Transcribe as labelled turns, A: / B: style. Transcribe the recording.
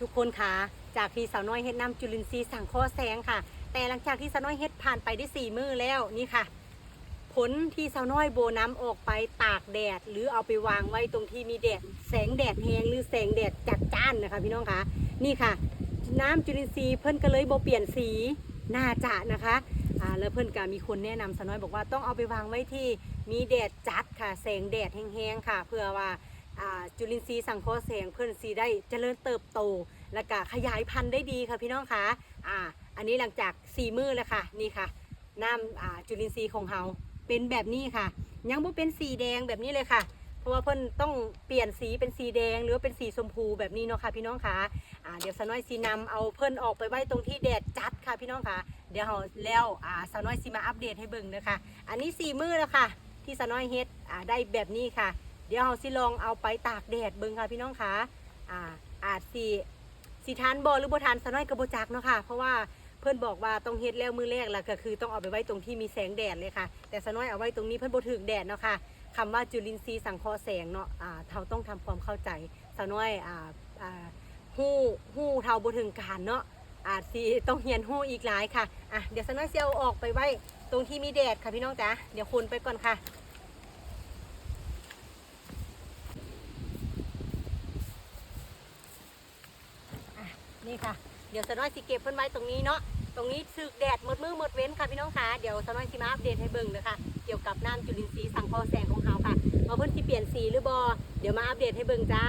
A: ทุกคนคะจากที่สาวน้อยเฮ็ดน้ำจุลินทรีย์สั่งข้อแสงค่ะ แต่หลังจากที่สาวน้อยเฮ็ดผ่านไปได้สี่มือแล้วนี่ค่ะ ผลที่สาวน้อยโบน้ำออกไปตากแดด หรือเอาไปวางไว้ตรงที่มีแดดแสงแดดแหงหรือแสงแดดจัดจ้านนะคะ พี่น้องคะนี่ค่ะ น้ำจุลินทรีย์เพิ่นก็เลยโบเปลี่ยนสีน่าจะนะคะอ่าแล้วเพิ่อนก็มีคนแนะนำสาวน้อยบอกว่าต้องเอาไปวางไว้ที่มีแดดจัดค่ะ แสงแดดแห้งๆค่ะ เพื่อว่า จุลินทรีย์สังเคราะห์แสงเพิ่อนสีได้เจริญเติบโต และก็ขยายพันธุ์ได้ดีค่ะพี่น้องคะอ่าอันนี้หลังจากสี่มือแล้วค่ะนี่ค่ะน้ำอ่าจุลินทรีย์ของเฮาเป็นแบบนี้ค่ะ ยังบ่เป็นสีแดงแบบนี้เลยค่ะ เพราะว่าเพิ่นต้องเปลี่ยนสีเป็นสีแดงหรือเป็นสีชมพูแบบนี้เนาะค่ะพี่น้องคะอ่าเดี๋ยวสาวน้อยสีนำเอาเพิ่นออกไปไว้ตรงที่แดดจัดค่ะพี่น้องคะเดี๋ยวเฮาแล้วอ่าสาวน้อยสิมาอัปเดตให้เบิ่งเด้อค่ะอันนี้สี่มือแล้วค่ะ ที่สาวน้อยเฮ็ดอ่าได้แบบนี้ค่ะ เดี๋ยวเฮาสิลองเอาไปตากแดดเบิ่งค่ะพี่น้องคะอ่าอาจสิสิทานบ่หรือบทานสน้อยก็บ่จักเนาะค่ะ เพราะว่าเพิ่อนบอกว่าต้องเฮ็ดแล้วมือแรกล่ะก็คือต้องเอาไปไว้ตรงที่มีแสงแดดเลยค่ะ แต่สน้อยเอาไว้ตรงนี้เพิ่อนบถึกแดดเนาะค่ะคำว่าจุลินทรีย์สังเคราะห์แสงเนาะอ่าเราต้องทำความเข้าใจสน้อยอ่าอ่าหู้หู้เท่าบถึงการเนาะอาจสิต้องเรียนหู้อีกหลายค่ะอะเดี๋ยวสน้อยสิเอาออกไปไว้ตรงที่มีแดดค่ะพี่น้องจ๋าเดี๋ยวคนไปก่อนค่ะ นี่ค่ะ เดี๋ยวสน้อยสิเก็บเพิ่นไว้ตรงนี้เนาะ ตรงนี้สึกแดดหมดมือหมดเว้นค่ะพี่น้องค่ะ เดี๋ยวสน้อยสิมาอัปเดตให้เบิ่งเลยค่ะ เกี่ยวกับน้ำจุลินทรีย์สังเคราะห์แสงของเขาค่ะเอาเพิ่นสิเปลี่ยนสีหรือบอเดี๋ยวมาอัปเดตให้เบิ่งจ้า